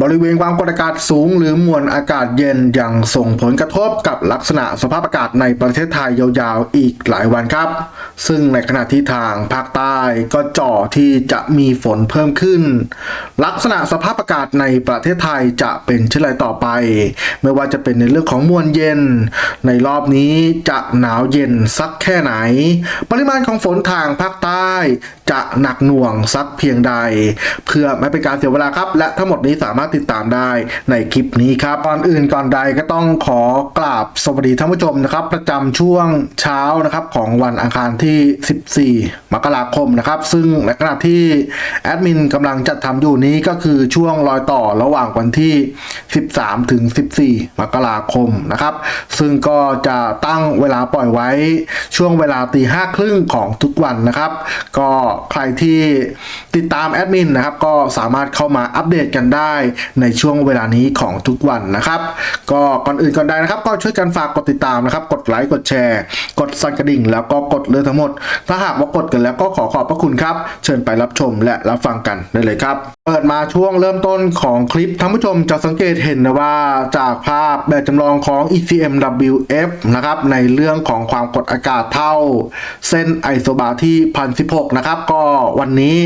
บริเวณความกดอากาศสูงหรือมวลอากาศเย็นยังส่งผลกระทบกับลักษณะสภาพอากาศในประเทศไทยยาวๆอีกหลายวันครับ ซึ่งในขณะที่ทางภาคใต้ก็จ่อที่จะมีฝนเพิ่มขึ้น ลักษณะสภาพอากาศในประเทศไทยจะเป็นเช่นไรต่อไป ไม่ว่าจะเป็นในเรื่องของมวลเย็น ในรอบนี้จะหนาวเย็นสักแค่ไหน ปริมาณของฝนทางภาคใต้จะหนักหน่วงสักเพียงใด เพื่อไม่เป็นการเสียเวลาครับ และทั้งหมดนี้สามารถติดตามได้ในคลิปนี้ครับก่อนอื่นก่อนใดก็ต้องขอกราบสวัสดีท่านผู้ชมนะครับ ประจำช่วงเช้านะครับของวันอังคารที่ 14 มกราคมนะครับ ซึ่งในขณะที่แอดมินกำลังจัดทำอยู่นี้ก็คือช่วงรอยต่อระหว่างวันที่ 13 ถึง 14 มกราคมนะครับ ซึ่งก็จะตั้งเวลาปล่อยไว้ช่วงเวลาตีห้าครึ่งของทุกวันนะครับ ก็ใครที่ติดตามแอดมินนะครับก็สามารถเข้ามาอัปเดตกันได้ในช่วงเวลานี้ของทุกวันนะครับ ก็ก่อนอื่นก่อนใดนะครับ ก็ช่วยกันฝากกดติดตามนะครับ กดไลค์กดแชร์ กดสั่นกระดิ่ง แล้วก็กดเลือทั้งหมด ถ้าหากว่ากดกันแล้วก็ขอขอบพระคุณครับ เชิญไปรับชมและรับฟังกันได้เลยครับ เปิดมาช่วงเริ่มต้นของคลิปท่านผู้ชมจะสังเกตเห็นนะว่าจากภาพแบบจำลองของ ECMWF นะครับในเรื่องของความกดอากาศเท่า เส้นไอโซบาร์ที่ 1016 นะครับก็วันนี้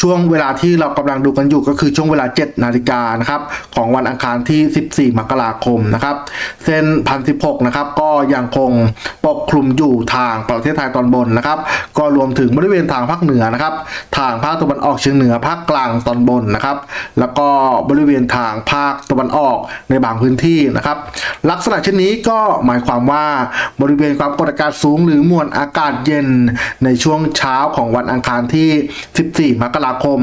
ช่วงเวลาที่เรากำลังดูกันอยู่ก็คือช่วงเวลา 7 นาฬิกานะครับของวันอังคารที่ 14 มกราคมนะครับ เส้น1016นะครับก็ยังคงปกคลุมอยู่ทางประเทศไทยตอนบนนะครับ ก็รวมถึงบริเวณทางภาคเหนือนะครับ ทางภาคตะวันออกเฉียงเหนือภาคกลางตอนบนนะครับ แล้วก็บริเวณทางภาคตะวันออกในบางพื้นที่นะครับ ลักษณะเช่นนี้ก็หมายความว่าบริเวณความกดอากาศสูง หรือมวลอากาศเย็นในช่วงเช้าของวันอังคารที่ 14 มกราคม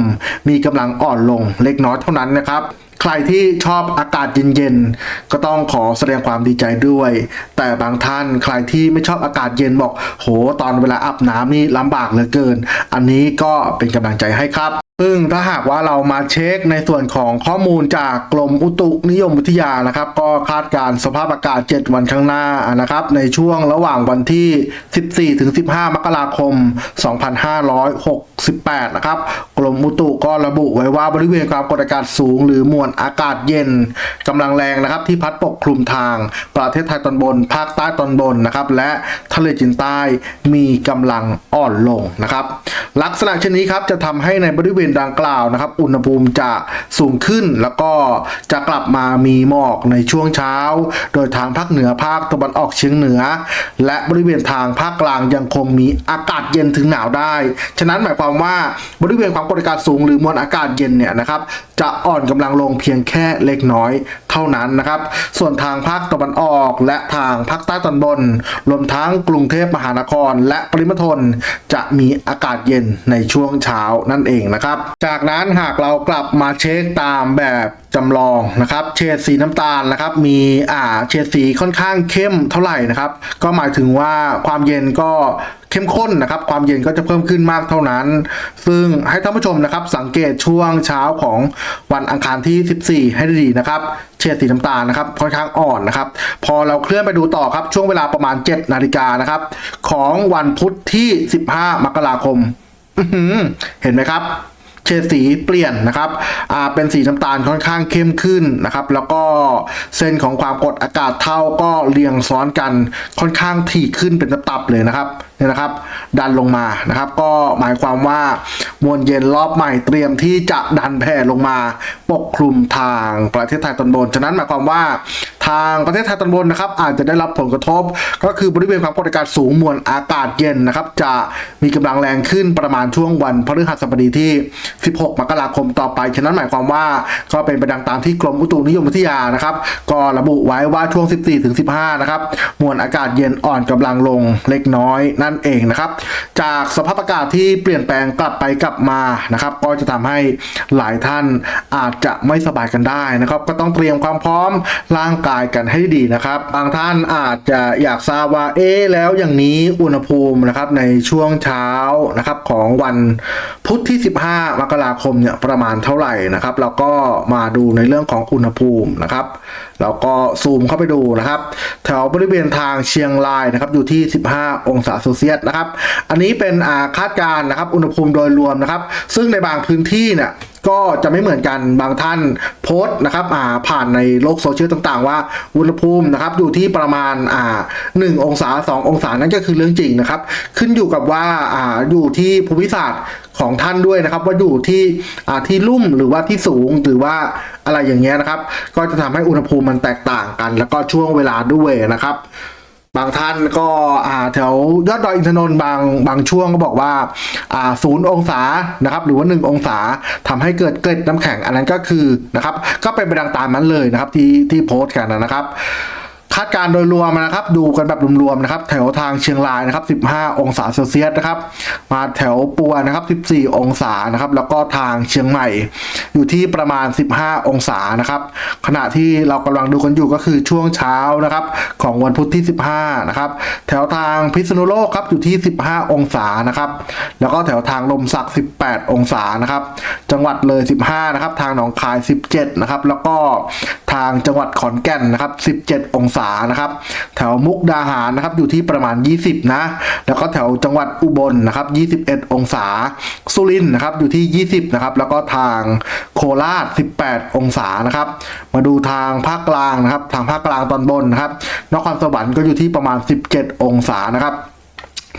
มีกำลังอ่อนลงเล็กน้อยเท่านั้นนะครับใครที่ชอบอากาศเย็นๆ ก็ต้องขอแสดงความดีใจด้วย แต่บางท่านใครที่ไม่ชอบอากาศเย็นบอก โห ตอนเวลาอาบน้ำนี่ลำบากเหลือเกิน อันนี้ก็เป็นกำลังใจให้ครับ ซึ่งถ้าหากว่าเรามาเช็คในส่วนของข้อมูลจากกรมอุตุนิยมวิทยานะครับ ก็คาดการณ์สภาพอากาศ 7 วันข้างหน้านะครับ ในช่วงระหว่างวันที่ 14 ถึง 15 มกราคม 2568 นะครับ กรมอุตุก็ระบุไว้ว่าบริเวณความกดอากาศสูง หรือมวลอากาศเย็นกำลังแรงนะครับ ที่พัดปกคลุมทางประเทศไทยตอนบน ภาคใต้ตอนบนนะครับ และทะเลจีนใต้มีกำลังอ่อนลงนะครับ ลักษณะเช่นนี้ครับจะทำให้ในบริเวณดังกล่าวนะครับ อุณหภูมิจะสูงขึ้น แล้วก็จะกลับมามีหมอกในช่วงเช้า โดยทางภาคเหนือภาคตะวันออกเฉียงเหนือ และบริเวณทางภาคกลางยังคงมีอากาศเย็นถึงหนาวได้ ฉะนั้นหมายความว่าบริเวณความกดอากาศสูงหรือมวลอากาศเย็นเนี่ยนะครับจะอ่อนกำลังลงเพียงแค่เล็กน้อย เท่านั้นนะครับ ส่วนทางภาคตะวันออก และทางภาคใต้ตอนบน รวมทั้งกรุงเทพมหานคร และปริมณฑลจะมีอากาศเย็นในช่วงเช้านั่นเองนะครับ จากนั้นหากเรากลับมาเช็คตามแบบ จำลองนะครับเฉดสีน้ำตาลนะครับมีอ่าเฉดสีค่อนข้างเข้มเท่าไหร่นะครับ ก็หมายถึงว่าความเย็นก็เข้มข้นนะครับ ความเย็นก็จะเพิ่มขึ้นมากเท่านั้น ซึ่งให้ท่านผู้ชมนะครับ สังเกตช่วงเช้าของวันอังคารที่ 14 ให้ดีนะครับเฉดสีน้ำตาลนะครับค่อนข้างอ่อนนะครับ พอเราเคลื่อนไปดูต่อครับช่วงเวลาประมาณ 7 นาฬิกานะครับ ของวันพุธที่ 15 มกราคมเห็นไหมครับ เฉดสีเปลี่ยนนะครับอ่าเป็นสีน้ำตาลค่อนข้างเข้มขึ้นนะครับ แล้วก็เส้นของความกดอากาศเท่าก็เรียงซ้อนกันค่อนข้างถี่ขึ้นเป็นตับๆเลยนะครับเนี่ยนะครับ ดันลงมานะครับ ก็หมายความว่ามวลเย็นรอบใหม่เตรียมที่จะดันแผ่ลงมาปกคลุมทางประเทศไทยตอนบน ฉะนั้นหมายความว่าทางประเทศไทยตอนบนนะครับ อาจจะได้รับผลกระทบ ก็คือบริเวณความกดอากาศสูงมวลอากาศเย็นนะครับ จะมีกำลังแรงขึ้นประมาณช่วงวันพฤหัสบดีที่ 16 มกราคมต่อไป ฉะนั้นหมายความว่าก็เป็นไปดังตามที่กรมอุตุนิยมวิทยานะครับก็ระบุไว้ว่าช่วง 14ถึง15 นะครับ มวลอากาศเย็นอ่อนกำลังลงเล็กน้อยนั่นเองนะครับ จากสภาพอากาศที่เปลี่ยนแปลงกลับไปกลับมานะครับ ก็จะทำให้หลายท่านอาจจะไม่สบายกันได้นะครับ ก็ต้องเตรียมความพร้อมร่างกายกันให้ดีนะครับ บางท่านอาจจะอยากทราบว่าเอ๊แล้วอย่างนี้อุณหภูมินะครับในช่วงเช้านะครับของวันพุธที่ 15 มกราคมเนี่ยประมาณเท่าไหร่นะครับแล้วก็มาดูในเรื่องของอุณหภูมินะครับแล้วก็ซูมเข้าไปดูนะครับ แถวบริเวณทางเชียงรายนะครับอยู่ที่ 15 องศาเซลเซียสนะครับ อันนี้เป็นคาดการณ์นะครับ อุณหภูมิโดยรวมนะครับ ซึ่งในบางพื้นที่เนี่ย ก็จะไม่เหมือนกันบางท่านโพสต์นะครับอ่าผ่านในโลกโซเชียลต่างๆ ว่าอุณหภูมินะครับอยู่ที่ประมาณอ่าหนึ่งองศาสององศานั่นก็คือเรื่องจริงนะครับ ขึ้นอยู่กับว่าอ่าอยู่ที่ภูมิศาสตร์ของท่านด้วยนะครับ ว่าอยู่ที่อ่าที่ลุ่มหรือว่าที่สูงหรือว่าอะไรอย่างเงี้ยนะครับ ก็จะทำให้อุณหภูมิมันแตกต่างกัน แล้วก็ช่วงเวลาด้วยนะครับ บางท่านก็อ่าแถวยอดดอยอินทนนท์บางบางช่วงก็บอกว่าอ่าศูนย์องศานะครับหรือว่าหนึ่งองศาทำให้เกิดเกล็ดน้ำแข็งอันนั้นก็คือนะครับก็เป็นไปดังตามนั้นเลยนะครับที่ที่โพสต์กันนะครับ คาดการณ์โดยรวมนะครับ ดูกันแบบรวมๆนะครับ แถวทางเชียงรายนะครับ 15 องศาเซลเซียสนะครับ มาแถวปัวนะครับ 14 องศานะครับ แล้วก็ทางเชียงใหม่ อยู่ที่ประมาณ 15 องศานะครับ ขณะที่เรากำลังดูกันอยู่ก็คือช่วงเช้านะครับ ของวันพุธที่ 15 นะครับ แถวทางพิษณุโลกครับอยู่ที่ 15 องศานะครับ แล้วก็แถวทางลมสักดิ์ 18 องศานะครับ จังหวัดเลย 15 นะครับ ทางหนองคาย 17 นะครับ แล้วก็ ทางจังหวัดขอนแก่นนะครับ 17 องศานะครับ แถวมุกดาหารนะครับอยู่ที่ประมาณ 20 นะ แล้วก็แถวจังหวัดอุบลนะครับ 21 องศา สุรินทร์นะครับอยู่ที่ 20 นะครับ แล้วก็ทางโคราช 18 องศานะครับ มาดูทางภาคกลางนะครับ ทางภาคกลางตอนบนนะครับ นครสวรรค์ก็อยู่ที่ประมาณ 17 องศานะครับ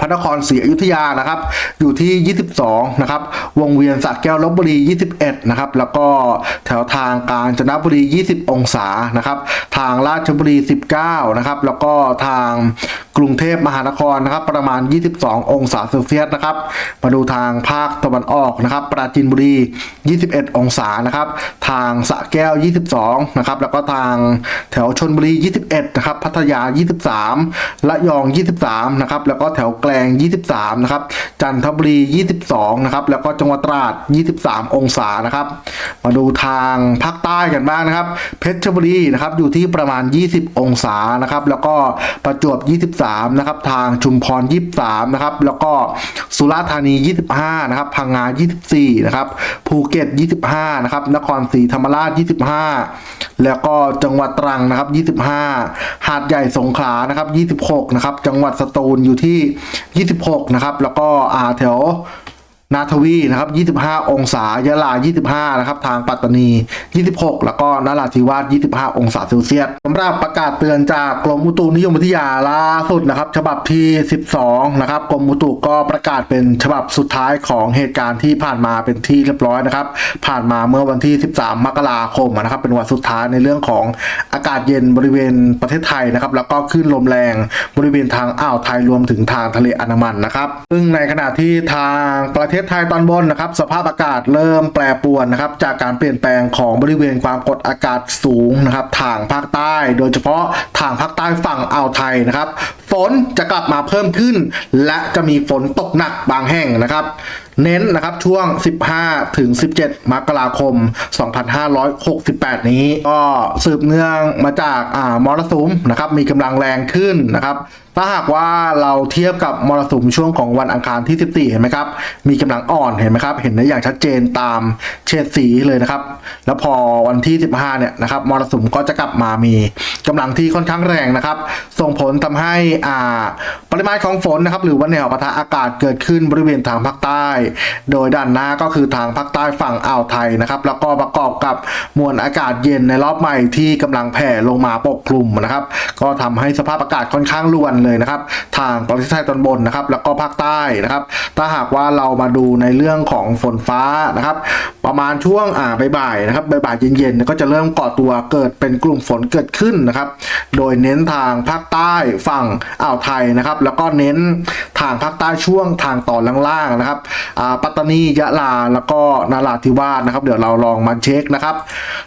พระนครศรีอยุธยานะครับ อยู่ที่ 22 นะครับ วงเวียนสระแก้วลบบุรี 21 นะครับ แล้วก็แถวทางกาญจนบุรี 20 องศานะครับ ทางราชบุรี 19 นะครับ แล้วก็ทางกรุงเทพมหานครนะครับ ประมาณ 22 องศาเซลเซียสนะครับ มาดูทางภาคตะวันออกนะครับ ปราจีนบุรี 21 องศานะครับ ทางสระแก้ว 22 นะครับ แล้วก็ทางแถวชนบุรี 21 นะครับ พัทยา 23ละยอง 23 นะครับ แล้วก็แถวแกลง 23 นะครับ จันทบุรี 22 นะครับ แล้วก็จังหวัดตราด 23 องศานะครับ มาดูทางภาคใต้กันบ้างนะครับ เพชรบุรีนะครับอยู่ที่ประมาณ 20 องศานะครับ แล้วก็ประจวบ 23 นะครับ ทางชุมพร 23 นะครับ แล้วก็สุราษฎร์ธานี 25 นะครับ พังงา 24 นะครับ ภูเก็ต 25 นะครับ นครศรีธรรมราช 25 แล้วก็จังหวัดตรังนะครับ 25 หาดใหญ่สงขลานะครับ 26 นะครับ จังหวัดสตูลอยู่ที่26 นะครับ แล้วก็อ่าแถว นาทวีนะครับ 25 องศายะลา 25 นะครับ ทางปัตตานี 26 แล้วก็นราธิวาส 25 องศาเซลเซียสสำหรับประกาศเตือนจากกรมอุตุนิยมวิทยาล่าสุดนะครับ ฉบับที่ 12 นะครับ กรมอุตุก็ประกาศเป็นฉบับสุดท้ายของเหตุการณ์ที่ผ่านมาเป็นที่เรียบร้อยนะครับ ผ่านมาเมื่อวันที่ 13 มกราคมนะครับ เป็นวันสุดท้ายในเรื่องของอากาศเย็นบริเวณประเทศไทยนะครับ แล้วก็คลื่นลมแรงบริเวณทางอ่าวไทยรวมถึงทางทะเลอันดามันนะครับ ซึ่งในขณะที่ทางประเทศทศไทยตอนบนนะครับสภาพอากาศเริ่มแปรปรวนนะครับจากการเปลี่ยนแปลงของบริเวณความกดอากาศสูงนะครับทางภาคใต้ โดยเฉพาะทางภาคใต้ฝั่งอ่าวไทยนะครับ ฝนจะกลับมาเพิ่มขึ้น และจะมีฝนตกหนักบางแห่งนะครับ เน้นนะครับช่วง 15 ถึง 17 มกราคม 2568 นี้ ก็สืบเนื่องมาจากอ่ามรสุมนะครับมีกำลังแรงขึ้นนะครับถ้าหากว่าเราเทียบกับมรสุมช่วงของวันอังคารที่ 14 เห็นไหมครับ มีกำลังอ่อนเห็นไหมครับ เห็นได้อย่างชัดเจนตามเฉดสีเลยนะครับ แล้วพอวันที่ 15 เนี่ยนะครับ มรสุมก็จะกลับมามีกำลังที่ค่อนข้างแรงนะครับ ส่งผลทำให้อ่าปริมาณของฝนนะครับ หรือว่าแนวปะทะอากาศเกิดขึ้นบริเวณทางภาคใต้โดยด้านหน้าก็คือทางภาคใต้ฝั่งอ่าวไทยนะครับ แล้วก็ประกอบกับมวลอากาศเย็นในรอบใหม่ที่กำลังแผ่ลงมาปกคลุมนะครับ ก็ทำให้สภาพอากาศค่อนข้างรวนเลยนะครับ ทางประเทศไทยตอนบนนะครับ แล้วก็ภาคใต้นะครับ ถ้าหากว่าเรามาดูในเรื่องของฝนฟ้านะครับ ประมาณช่วงอ่าบ่ายๆนะครับบ่ายๆเย็นๆก็จะเริ่มก่อตัวเกิดเป็นกลุ่มฝนเกิดขึ้นนะครับ โดยเน้นทางภาคใต้ฝั่งอ่าวไทยนะครับ แล้วก็เน้นทางภาคใต้ช่วงทางตอนล่างๆนะครับปัตตานียะลาแล้วก็นาราธิวาสนะครับ เดี๋ยวเราลองมาเช็คนะครับ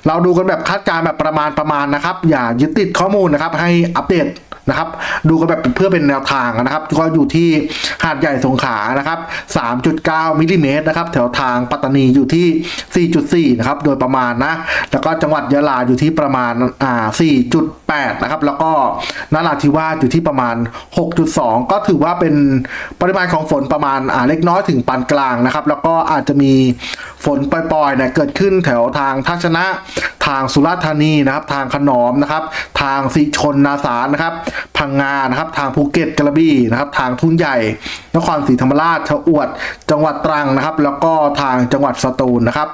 เราดูกันแบบคาดการณ์แบบประมาณประมาณนะครับ อย่ายึดติดข้อมูลนะครับ ให้อัปเดต นะครับ ดูกันแบบเพื่อเป็นแนวทางนะครับ ก็อยู่ที่หาดใหญ่สงขลานะครับ 3.9มิลลิเมตรนะครับ แถวทางปัตตานีอยู่ที่ 4.4 นะครับ โดยประมาณนะ แล้วก็จังหวัดยะลาอยู่ที่ประมาณอ่า4.8 นะครับ แล้วก็นราธิวาสอยู่ที่ประมาณ 6.2 ก็ถือว่าเป็นปริมาณของฝนประมาณอ่าเล็กน้อยถึงปานกลางนะครับ แล้วก็อาจจะมีฝนปล่อยๆเนี่ยเกิดขึ้นแถวทางทัชนะางสุราษฎร์ธานีนะครับ ทางขนอมนะครับ ทางสีชนนาสารนะครับ พังงานะครับ ทางภูเก็ตกระบี่นะครับ ทางทุ่งใหญ่ นครศรีธรรมราชชะอวด จังหวัดตรังนะครับ แล้วก็ทางจังหวัดสตูลนะครับ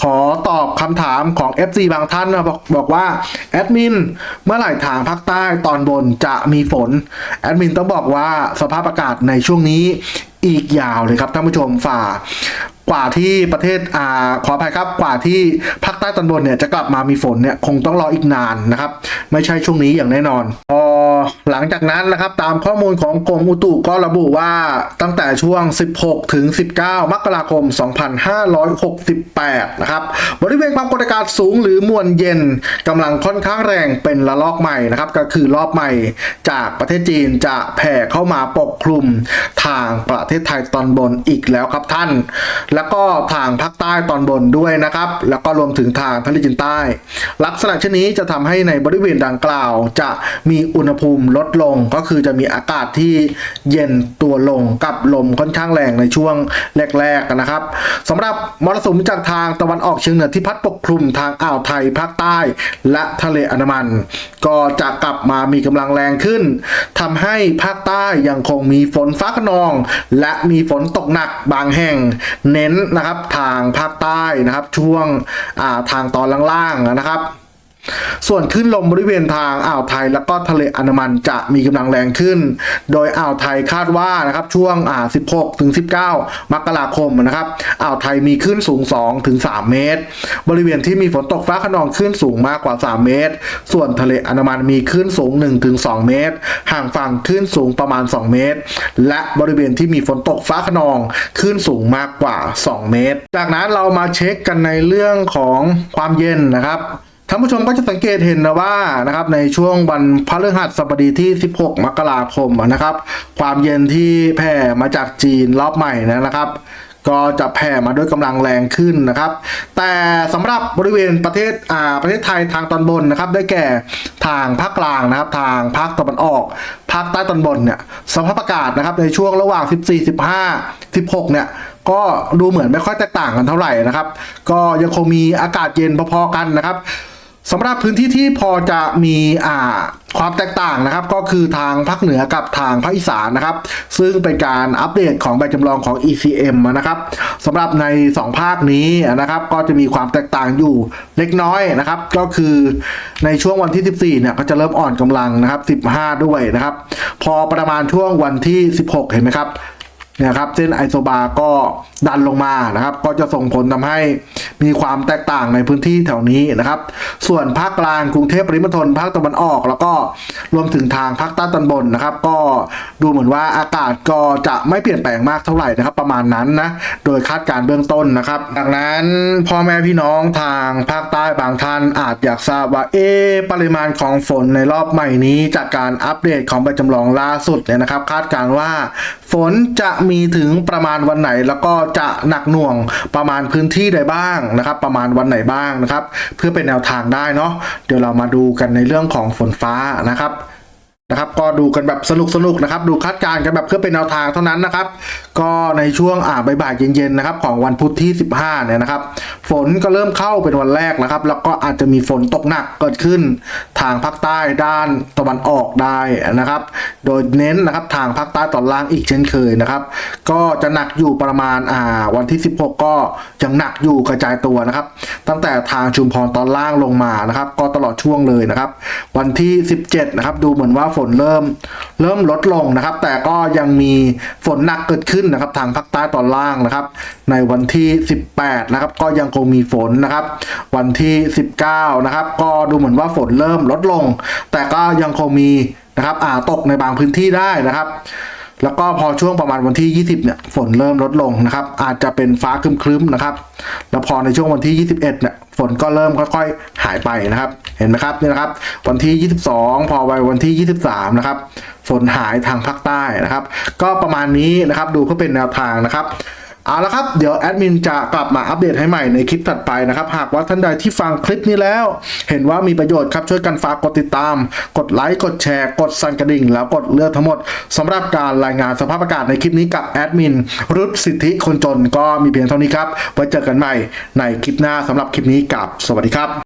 ขอตอบคำถามของ FC บางท่านนะบอกบอกว่าแอดมินเมื่อไหร่ทางภาคใต้ตอนบนจะมีฝนแอดมินต้องบอกว่าสภาพอากาศในช่วงนี้อีกยาวเลยครับท่านผู้ชมฝ่า กว่าที่ประเทศอ่าขออภัยครับกว่าที่ภาคใต้ตอนบนเนี่ยจะกลับมามีฝนเนี่ยคงต้องรออีกนานนะครับ ไม่ใช่ช่วงนี้อย่างแน่นอนพอ หลังจากนั้นนะครับตามข้อมูลของกรมอุตุก็ระบุว่าตั้งแต่ช่วง 16 ถึง 19 มกราคม 2568 นะครับบริเวณความกดอากาศสูงหรือมวลเย็นกำลังค่อนข้างแรงเป็นระลอกใหม่นะครับก็คือรอบใหม่จากประเทศจีนจะแผ่เข้ามาปกคลุมทางประเทศไทยตอนบนอีกแล้วครับท่าน แล้วก็ทางภาคใต้ตอนบนด้วยนะครับ แล้วก็รวมถึงทางทะเลจีนใต้ ลักษณะเช่นนี้จะทำให้ในบริเวณดังกล่าวจะมีอุณหภูมิลดลงก็คือจะมีอากาศที่เย็นตัวลงกับลมค่อนข้างแรงในช่วงแรกๆนะครับสำหรับมรสุมจากทางตะวันออกเฉียงเหนือที่พัดปกคลุมทางอ่าวไทยภาคใต้ และทะเลอันดามัน ก็จะกลับมามีกำลังแรงขึ้นทำให้ภาคใต้ยังคงมีฝนฟ้าขนอง และมีฝนตกหนักบางแห่ง เน้นนะครับทางภาคใต้นะครับช่วงาทางตอนล่างๆนะครับ ส่วนขึ้นลมบริเวณทางอ่าวไทย แล้วก็ทะเลอันดามันจะมีกำลังแรงขึ้น โดยอ่าวไทยคาดว่านะครับช่วงอ่า16ถึง19 มกราคมนะครับอ่าวไทยมีขึ้นสูง2ถึง3เมตร บริเวณที่มีฝนตกฟ้าขนองขึ้นสูงมากกว่า 3 เมตร ส่วนทะเลอันดามันมีขึ้นสูง1ถึง2เมตร ห่างฝั่งขึ้นสูงประมาณ 2 เมตร และบริเวณที่มีฝนตกฟ้าขนองขึ้นสูงมากกว่า 2 เมตร จากนั้นเรามาเช็คกันในเรื่องของความเย็นนะครับ ท่านผู้ชมก็จะสังเกตเห็นนะว่านะครับในช่วงวันพฤหัสบดีที่ 16 มกราคมนะครับ ความเย็นที่แผ่มาจากจีนรอบใหม่นะครับ ก็จะแผ่มาด้วยกำลังแรงขึ้นนะครับ แต่สำหรับบริเวณประเทศอ่าประเทศไทยทางตอนบนนะครับ ได้แก่ทางภาคกลางนะครับ ทางภาคตะวันออกภาคใต้ตอนบนเนี่ยสภาพอากาศนะครับในช่วงระหว่าง 14 15 16 เนี่ยก็ดูเหมือนไม่ค่อยแตกต่างกันเท่าไหร่นะครับ ก็ยังคงมีอากาศเย็นพอๆกันนะครับ สำหรับพื้นที่ที่พอจะมีอ่าความแตกต่างนะครับก็คือทางภาคเหนือกับทางภาคอีสานนะครับ ซึ่งเป็นการอัปเดตของใบจำลองของ ECM นะครับสำหรับใน 2 ภาคนี้นะครับ ก็จะมีความแตกต่างอยู่เล็กน้อยนะครับ ก็คือในช่วงวันที่ 14เนี่ยก็จะเริ่มอ่อนกำลังนะครับ 15 ด้วยนะครับ พอประมาณช่วงวันที่ 16 เห็นไหมครับ นี่ยครับเส้นไอโซบาร์ก็ดันลงมานะครับ ก็จะส่งผลทำให้มีความแตกต่างในพื้นที่แถวนี้นะครับ ส่วนภาคกลางกรุงเทพปริมณฑลภาคตะวันออก แล้วก็รวมถึงทางภาคใต้ตอนบนนะครับ ก็ดูเหมือนว่าอากาศก็จะไม่เปลี่ยนแปลงมากเท่าไหร่นะครับ ประมาณนั้นนะโดยคาดการณ์เบื้องต้นนะครับ ดังนั้นพ่อแม่พี่น้องทางภาคใต้บางท่านอาจอยากทราบว่าเอะปริมาณของฝนในรอบใหม่นี้ จากการอัปเดตของใบจำลองล่าสุดเนี่ยนะครับ คาดการณ์ว่าฝนจะมีถึงประมาณวันไหน แล้วก็จะหนักหน่วงประมาณพื้นที่ใดบ้างนะครับ ประมาณวันไหนบ้างนะครับ เพื่อเป็นแนวทางได้เนาะเดี๋ยวเรามาดูกันในเรื่องของฝนฟ้านะครับ นะครับก็ดูกันแบบสนุกสนุกนะครับ ดูคาดการณ์กันแบบเพื่อเป็นแนวทางเท่านั้นนะครับ ก็ในช่วงอ่าบ่ายเย็นๆนะครับของวันพุธที่ 15เนี่ยนะครับ ฝนก็เริ่มเข้าเป็นวันแรกนะครับ แล้วก็อาจจะมีฝนตกหนักเกิดขึ้น ทางภาคใต้ด้านตะวันออกได้นะครับ โดยเน้นนะครับทางภาคใต้ตอนล่างอีกเช่นเคยนะครับ ก็จะหนักอยู่ประมาณอ่าวันที่ 16 ก็ยังหนักอยู่กระจายตัวนะครับ ตั้งแต่ทางชุมพรตอนล่างลงมานะครับ ก็ตลอดช่วงเลยนะครับ วันที่ 17นะครับดูเหมือนว่าฝนเริ่มเริ่มลดลงนะครับ แต่ก็ยังมีฝนหนักเกิดขึ้นนะครับ ทางภาคใต้ตอนล่างนะครับ ในวันที่ 18 นะครับ ก็ยังคงมีฝนนะครับ วันที่ 19 นะครับ ก็ดูเหมือนว่าฝนเริ่มลดลง แต่ก็ยังคงมีนะครับอ่าตกในบางพื้นที่ได้นะครับ แล้วก็พอช่วงประมาณวันที่ 20 เนี่ยฝนเริ่มลดลงนะครับ อาจจะเป็นฟ้าครึ้มๆนะครับ แล้วพอในช่วงวันที่ 21 เนี่ยฝนก็เริ่มค่อยๆหายไปนะครับ เห็นไหมครับนี่นะครับ วันที่ 22 พอไปวันที่ 23 นะครับ ฝนหายทางภาคใต้นะครับ ก็ประมาณนี้นะครับดูเพื่อเป็นแนวทางนะครับ เอาละครับ เดี๋ยวแอดมินจะกลับมาอัปเดตให้ใหม่ในคลิปถัดไปนะครับ หากว่าท่านใดที่ฟังคลิปนี้แล้ว เห็นว่ามีประโยชน์ครับ ช่วยกันฝากกดติดตาม กดไลค์ กดแชร์ กดสั่นกระดิ่ง แล้วกดเลือกทั้งหมดสำหรับการรายงานสภาพอากาศในคลิปนี้กับแอดมินรุดสิทธิคนจนก็มีเพียงเท่านี้ครับไว้เจอกันใหม่ในคลิปหน้าสำหรับคลิปนี้กับสวัสดีครับ